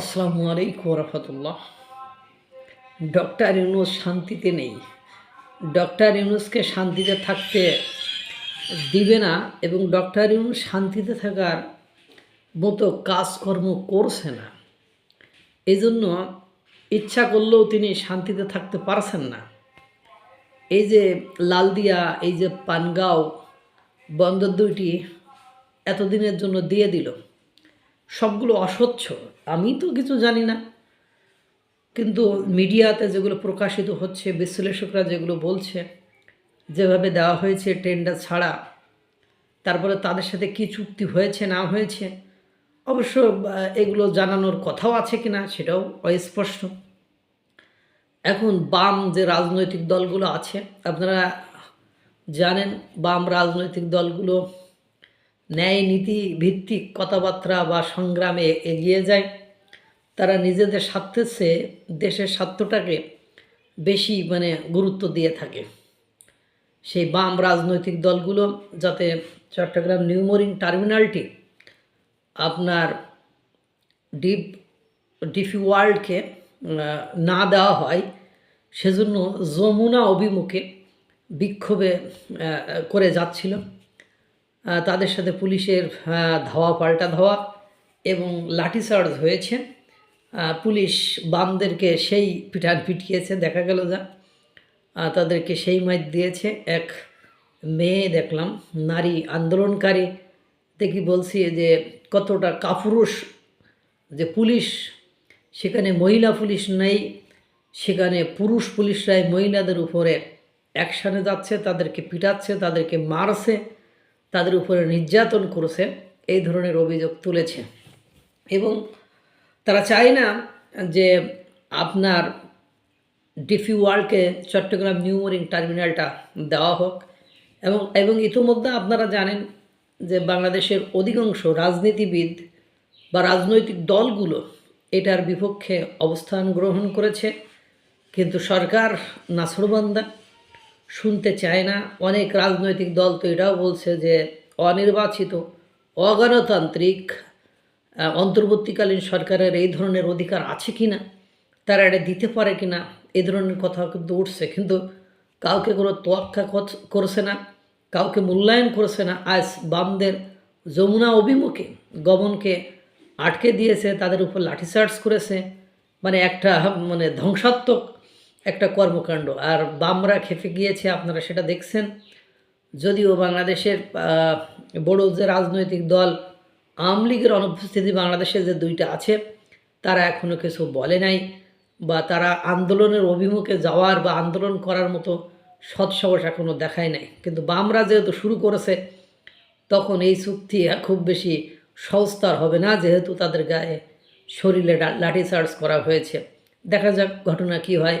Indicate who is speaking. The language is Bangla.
Speaker 1: আসসালামু আলাইকুম রহমতুল্লাহ ডক্টর ইউনুস শান্তিতে নেই। ডক্টর ইউনুসকে শান্তিতে থাকতে দিবে না এবং ডক্টর ইউনুস শান্তিতে থাকার মতো কাজকর্ম করছে না। এই জন্য ইচ্ছা করলেও তিনি শান্তিতে থাকতে পারছেন না। এই যে লালদিয়া, এই যে পানগাঁও বন্দর দুইটি এতদিনের জন্য দিয়ে দিল। সবগুলো অস্বচ্ছ। আমি তো কিছু জানি না। কিন্তু মিডিয়াতে যেগুলো প্রকাশিত হচ্ছে, বিশ্লেষকরা যেগুলো বলছে, যেভাবে দেওয়া হয়েছে টেন্ডার ছাড়া, তারপরে তাদের সাথে কি চুক্তি হয়েছে, না হয়েছে, অবশ্য এগুলো জানানোর কথাও আছে কি না সেটাও অস্পষ্ট। এখন বাম যে রাজনৈতিক দলগুলো আছে, আপনারা জানেন বাম রাজনৈতিক দলগুলো ন্যায় নীতি ভিত্তিক কথাবার্তা বা সংগ্রামে এগিয়ে যায়। তারা নিজেদের স্বার্থের চেয়ে দেশের স্বার্থটাকে বেশি মানে গুরুত্ব দিয়ে থাকে। সেই বাম রাজনৈতিক দলগুলো যাতে চট্টগ্রাম নিউমোরিং টার্মিনালটি আপনার ডিপ ডিফি ওয়ার্ল্ডকে না দেওয়া হয়, সেজন্য যমুনা অভিমুখে বিক্ষোভে করে যাচ্ছিল। তাদের সাথে পুলিশের ধাওয়া, পাল্টা ধাওয়া এবং লাঠিচার্জ হয়েছে। পুলিশ বামদেরকে সেই পিঠান পিটিয়েছে, দেখা গেল যা। তাদেরকে সেই মাইট দিয়েছে। এক মেয়ে দেখলাম, নারী আন্দোলনকারী। দেখি বলছি যে, কতটা কাপুরুষ যে পুলিশ। সেখানে মহিলা পুলিশ নেই, সেখানে পুরুষ পুলিশরাই মহিলাদের উপরে অ্যাকশানে যাচ্ছে, তাদেরকে পিটাচ্ছে, তাদেরকে মারছে। তাদের উপরে নির্যাতন করেছে, এই ধরনের অভিযোগ তুলেছে। এবং তারা চায় না যে আপনার ডিফি ওয়ার্ল্ডকে চট্টগ্রাম নিউমোরিং টার্মিনালটা দেওয়া হোক। এবং এবং ইতিমধ্যে আপনারা জানেন যে বাংলাদেশের অধিকাংশ রাজনীতিবিদ বা রাজনৈতিক দলগুলো এটার বিপক্ষে অবস্থান গ্রহণ করেছে। কিন্তু সরকার নাসরবান্দা শুনতে চায় না। অনেক রাজনৈতিক দল তো এটাও বলছে যে অনির্বাচিত, অগণতান্ত্রিক অন্তর্বর্তীকালীন সরকারের এই ধরনের অধিকার আছে কি না তারা এটা দিতে পারে কি না এই ধরনের কথা কিন্তু উঠছে। কিন্তু কাউকে কোনো তোয়াক্কা করছে না, কাউকে মূল্যায়ন করছে না। আজ বামদের যমুনা অভিমুখে গমনকে আটকে দিয়েছে, তাদের উপর লাঠিচার্জ করেছে মানে একটা মানে ধ্বংসাত্মক একটা কর্মকাণ্ড। আর বামরা খেপে গিয়েছে, আপনারা সেটা দেখছেন। যদিও বাংলাদেশের বড় যে রাজনৈতিক দল, আওয়ামী লীগের অনুপস্থিতি বাংলাদেশে যে দুইটা আছে, তারা এখনও কিছু বলে নাই বা তারা আন্দোলনের অভিমুখে যাওয়ার বা আন্দোলন করার মতো সৎসাহস এখনও দেখায় নাই। কিন্তু বামরা যেহেতু শুরু করেছে, তখন এই চুক্তি খুব বেশি সহজতার হবে না, যেহেতু তাদের গায়ে শরীরে ডা- লাঠিচার্জ করা হয়েছে। দেখা যাক ঘটনা কি হয়।